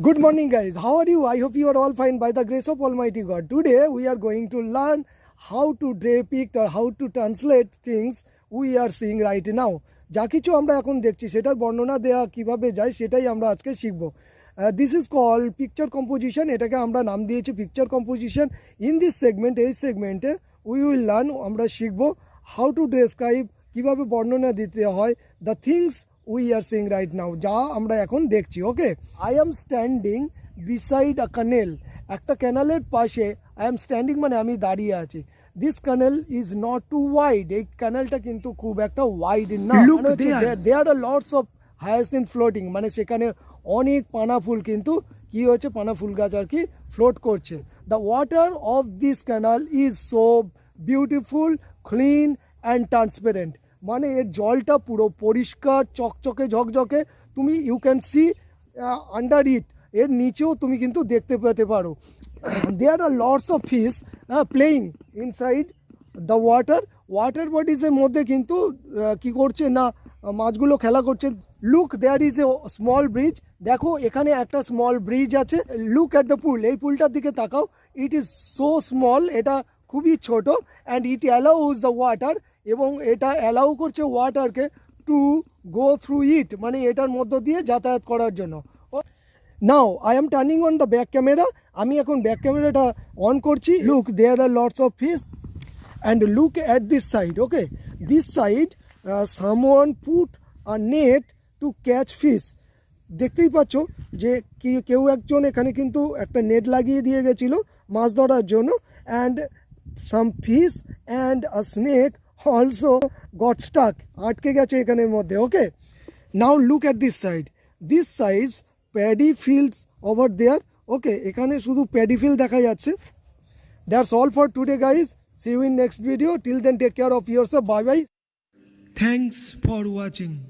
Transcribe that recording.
Good morning, guys. How are you? I hope you are all fine by the grace of Almighty God. Today, we are going to learn how to depict or how to translate things we are seeing right now. যা কিছু আমরা এখন দেখছি সেটার বর্ণনা দেওয়া কীভাবে যায় সেটাই আমরা আজকে শিখব this is call picture composition এটাকে আমরা নাম দিয়েছি picture composition in this segment এই সেগমেন্টে উই উইল লার্ন আমরা শিখব হাউ টু ডেসক্রাইব কীভাবে বর্ণনা দিতে হয় the things we are seeing right now যা আমরা এখন দেখছি okay I am standing beside a canal একটা ক্যানেলের পাশে আই এম স্ট্যান্ডিং মানে আমি দাঁড়িয়ে আছি। This canal is not too wide এই ক্যানেলটা কিন্তু খুব একটা ওয়াইড না. There are lots of hyacinth floating মানে সেখানে অনেক পানা ফুল কিন্তু কি হচ্ছে পানা ফুল গাছ আর কি ফ্লোট করছে। The water of this canal is so beautiful clean and transparent মানে এর জলটা পুরো পরিষ্কার, চকচকে, ঝকঝকে। তুমি you can see under it এর নিচেও তুমি কিন্তু দেখতে পেতে পারো। There are lots of fish playing inside the water water বডিজের মধ্যে কিন্তু কি করছে না, মাছগুলো খেলা করছে। Look there is a small bridge দেখো, এখানে একটা স্মল ব্রিজ আছে। লুক অ্যাট দ্য পুল এই পুলটার দিকে তাকাও। ইট ইজ সো স্মল এটা খুবই ছোট। And it allows the water এবং এটা অ্যালাউ করছে ওয়াটারকে টু গো থ্রু ইট মানে এটার মধ্য দিয়ে যাতায়াত করার জন্য। Now I am turning on the back camera আমি এখন ব্যাক ক্যামেরাটা অন করছি। Look there are lots of fish and look at this side okay this side someone put a net to catch fish দেখতেই পাচ্ছ যে কি, কেউ একজন এখানে কিন্তু একটা নেট লাগিয়ে দিয়ে গেছিল মাছ ধরার জন্য। And some fish and a snake also got stuck আটকে গেছে এখানের মধ্যে okay now look at this side this sides paddy fields over there okay এখানে শুধু প্যাডি ফিল্ড দেখা যাচ্ছে। That's all for today guys see you in next video till then take care of yourself bye bye thanks for watching.